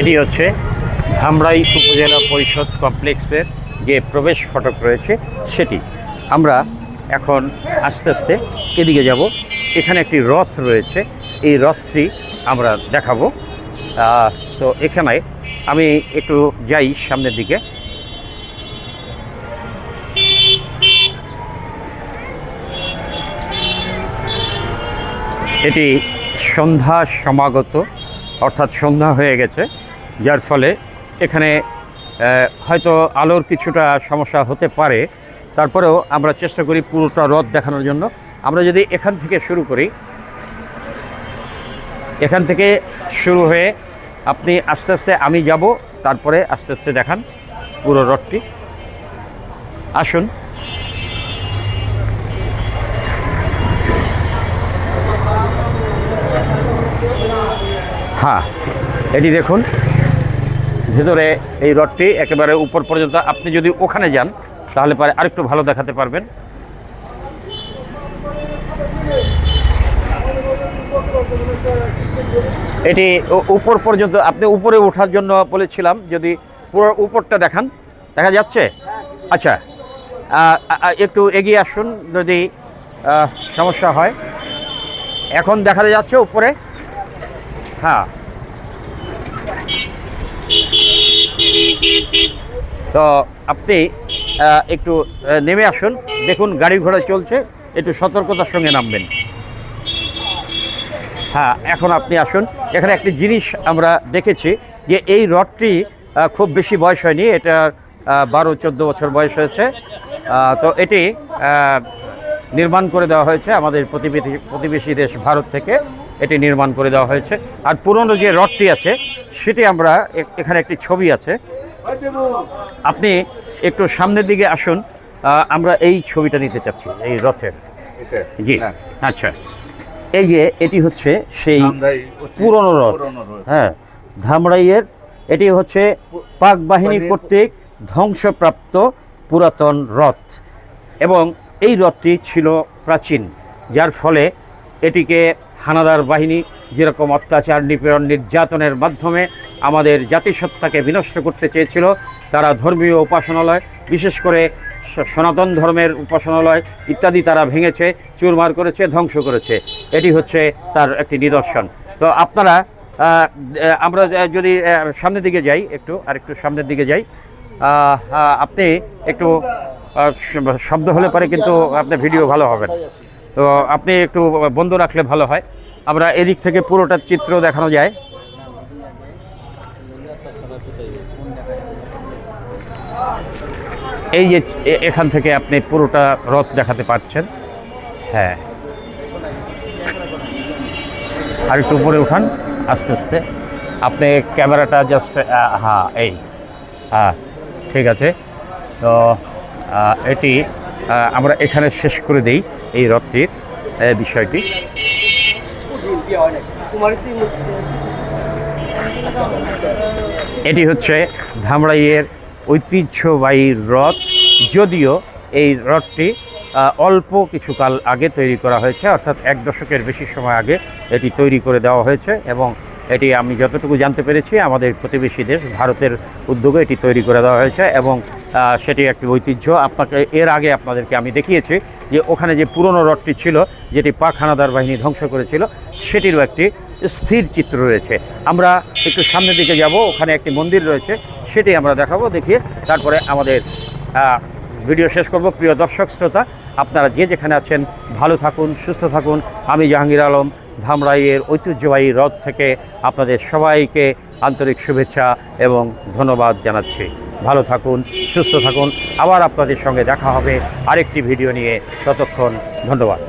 এটি হচ্ছে ধামরাই উপজেলা পরিষদ কমপ্লেক্সের যে প্রবেশ ফটক রয়েছে সেটি। আমরা এখন আস্তে আস্তে এদিকে যাব। এখানে একটি রথ রয়েছে। এই রথটি আমরা দেখাবো। তো এখানে আমি একটু যাই সামনের দিকে। এটি সন্ধ্যা সমাগত, অর্থাৎ সন্ধ্যা হয়ে গেছে। যার ফলে এখানে হয়তো আলোর কিছুটা সমস্যা হতে পারে। তারপরেও আমরা চেষ্টা করি পুরোটা রথ দেখানোর জন্য। আমরা যদি এখান থেকে শুরু করি, এখান থেকে শুরু হয়ে আপনি আস্তে আস্তে আমি যাব, তারপরে আস্তে আস্তে দেখান পুরো রথটি। আসুন। হ্যাঁ এটি দেখুন। ভেতরে এই রডটি একেবারে উপর পর্যন্ত আপনি যদি ওখানে যান, তাহলে পরে আরেকটু ভালো দেখাতে পারবেন। এটি উপর পর্যন্ত, আপনি উপরে ওঠার জন্য বলেছিলাম, যদি পুরো উপরটা দেখান, দেখা যাচ্ছে? আচ্ছা একটু এগিয়ে আসুন যদি সমস্যা হয়। এখন দেখা যাচ্ছে উপরে? হ্যাঁ। তো আপনি একটু নেমে আসুন দেখুন গাড়ি ঘোড়া চলছে একটু সতর্কতার সঙ্গে নামবেন। হ্যাঁ এখন আপনি আসুন। এখানে একটি জিনিস আমরা দেখেছি যে এই আহ, খুব বেশি বয়স হয়নি এটা বারো চোদ্দ বছর বয়স হয়েছে। তো এটি নির্মাণ করে দেওয়া হয়েছে আমাদের প্রতিবেশী প্রতিবেশী দেশ ভারত থেকে। এটি নির্মাণ করে দেওয়া হয়েছে। আর পুরনো যে রথটি আছে সেটি আমরা এখানে একটি ছবি আছে। আপনি একটু সামনের দিকে আসুন। আমরা এই ছবিটা নিতে চাচ্ছি এই রথের। জি হ্যাঁ। আচ্ছা। এই যে এটি হচ্ছে সেই পুরনো রথ। হ্যাঁ ধামরাইয়ের এটি হচ্ছে পাক বাহিনী কর্তৃক ধ্বংসপ্রাপ্ত পুরাতন রথ। এবং এই রথটি ছিল প্রাচীন যার ফলে এটিকে হানাদার বাহিনী যেরকম অত্যাচার নিপীড়ন নির্যাতনের মাধ্যমে আমাদের জাতিসত্তাকে বিনষ্ট করতে চেয়েছিল তারা ধর্মীয় উপাসনালয়, বিশেষ করে সনাতন ধর্মের উপাসনালয় ইত্যাদি তারা ভেঙেছে, চুরমার করেছে, ধ্বংস করেছে। এটি হচ্ছে তার একটি নিদর্শন। তো আপনারা আমরা যদি সামনের দিকে যাই একটু, আর একটু সামনের দিকে যাই। আপনি একটু শব্দ হলে পরে কিন্তু আপনার ভিডিও ভালো হবে তো আপনি একটু বন্ধ রাখলে ভালো হয়। আমরা এদিক থেকে পুরোটা চিত্র দেখানো যায়। এই যে এখান থেকে আপনি পুরোটা রথ দেখাতে পারছেন। হ্যাঁ। আর একটু উপরে উঠান, আস্তে আস্তে। আপনি ক্যামেরাটা জাস্ট হ্যাঁ এই হ্যাঁ ঠিক আছে। তো এটি আমরা এখানে শেষ করে দেই এই রথটির বিষয়টি। এটি হচ্ছে ধামরাইয়ের ঐতিহ্যবাহী রথ যদিও এই রথটি অল্প কিছুকাল আগে তৈরি করা হয়েছে, অর্থাৎ এক দশকের বেশি সময় আগে এটি তৈরি করে দেওয়া হয়েছে এবং এটি আমি যতটুকু জানতে পেরেছি, আমাদের প্রতিবেশী দেশ ভারতের উদ্যোগে এটি তৈরি করে দেওয়া হয়েছে এবং সেটি একটি ঐতিহ্য। আপনাকে, এর আগে আপনাদেরকে আমি দেখিয়েছি যে ওখানে যে পুরনো রথটি ছিল, যেটি পাক হানাদার বাহিনী ধ্বংস করেছিল, সেটিরও একটি স্থির চিত্র রয়েছে। আমরা একটু সামনের দিকে যাব, ওখানে একটি মন্দির রয়েছে, সেটি আমরা দেখাবো, দেখিয়ে তারপরে আমাদের ভিডিও শেষ করব। প্রিয় দর্শক, শ্রোতা, আপনারা যে যেখানে আছেন, ভালো থাকুন, সুস্থ থাকুন। আমি জাহাঙ্গীর আলম, ধামরাইয়ের ঐতিহ্যবাহী রথ থেকে আপনাদের সবাইকে আন্তরিক শুভেচ্ছা এবং ধন্যবাদ জানাচ্ছি। ভালো থাকুন, সুস্থ থাকুন। আবার আপনাদের সঙ্গে দেখা হবে। আরেকটি ভিডিও নিয়ে ততক্ষণ ধন্যবাদ।